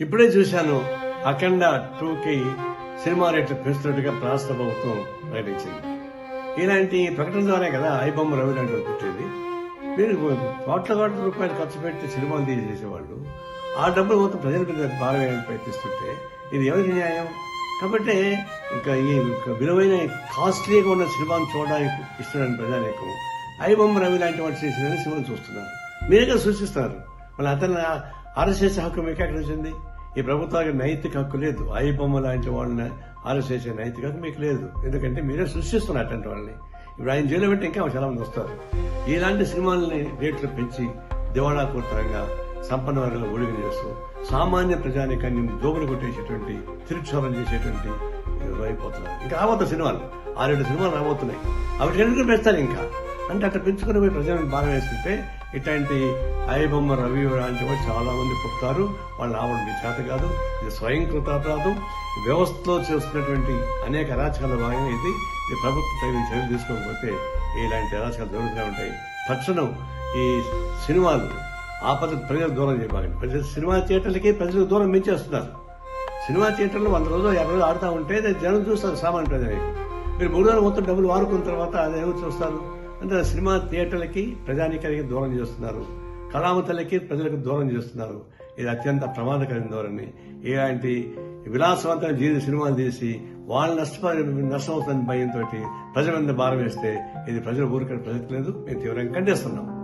ఇప్పుడే చూశాను అఖండ టూకి సినిమా రేట్లు పెంచుతున్నట్టుగా రాష్ట్ర ప్రభుత్వం ప్రకటించింది. ఇలాంటి ప్రకటన ద్వారా కదా ఐబొమ్మ రవి లాంటి పుట్టేది. మీరు కోట్ల కోట్ల రూపాయలు ఖర్చు పెట్టి సినిమాలు తీసేసేవాళ్ళు. ఆ డబ్బులు మొత్తం ప్రజల మీద భారం ప్రయత్నిస్తుంటే ఇది ఎవరికి న్యాయం? కాబట్టి ఇంకా ఈ విలువైన కాస్ట్లీగా ఉన్న సినిమాను చూడడానికి ఇస్తున్నాను ప్రజానేకం ఐబొమ్మ రవి లాంటి వాటి చేసిన సినిమాలు చూస్తున్నారు. మీరుగా సూచిస్తున్నారు. మళ్ళీ అతను ఆర్ఎస్ఎస్ హక్కు మీకు ఎక్కడ వచ్చింది? ఈ ప్రభుత్వానికి నైతిక హక్కు లేదు. ఐబొమ్మ లాంటి వాళ్ళని ఆర్ఎస్ చేసే నైతిక హక్కు మీకు లేదు. ఎందుకంటే మీరే సృష్టిస్తున్నారు అటువంటి వాళ్ళని. ఇప్పుడు ఆయన జైలు పెట్టి ఇంకా చాలా మంది వస్తారు. ఇలాంటి సినిమాలని రేట్లు పెంచి దివాళా కూర్తరంగా సంపన్న వర్గాలు ఒడిగి చేస్తూ సామాన్య ప్రజానికాన్ని దోగులు కొట్టేసేటువంటి తిరుక్షోభం చేసేటువంటి అయిపోతున్నారు ఇంకా రాబోతున్న సినిమాలు. ఆరేడు సినిమాలు రాబోతున్నాయి. అవి ఎందుకు పెంచాలి ఇంకా. అంటే అట్లా పెంచుకుని పోయి ప్రజలను బాగా వేస్తుంటే ఇట్లాంటి ఐబొమ్మ రవి లాంటి వాళ్ళు చాలామంది పుట్టారు వాళ్ళు రావడం మీ చేత కాదు. ఇది స్వయం కృతాపరాధం. వ్యవస్థలో చేస్తున్నటువంటి అనేక అరాచకాల భాగంగా ఇది. ఇది ప్రభుత్వం తగిన చర్యలు తీసుకోకపోతే ఇలాంటి అరాచకాలు జరుగుతూనే ఉంటాయి. తక్షణం ఈ సినిమాలు ఆ పద్ధతి ప్రజలకు దూరం చేయాలి. ప్రజలు సినిమా థియేటర్లకి ప్రజలకు దూరం మించేస్తున్నారు. సినిమా థియేటర్లో వంద రోజులు యాభై రోజులు ఆడుతూ ఉంటే జనం చూస్తారు సామాన్య ప్రజలకి మీరు మూడు రోజులు మొత్తం డబ్బులు వాడుకున్న తర్వాత అదే చూస్తారు? అంటే సినిమా థియేటర్లకి ప్రజానీకానికి దూరం చేస్తున్నారు. కళామతలకి ప్రజలకు దూరం చేస్తున్నారు. ఇది అత్యంత ప్రమాదకరమైన ధోరణి. ఇలాంటి విలాసవంతమైన జీవిత సినిమాలు తీసి వాళ్ళు నష్టపరి నష్టమవుతున్న భయంతో ప్రజల మీద భారం వేస్తే ఇది ప్రజలు ఊరికే ప్రజలకు లేదు. మేము తీవ్రంగా ఖండిస్తున్నాం.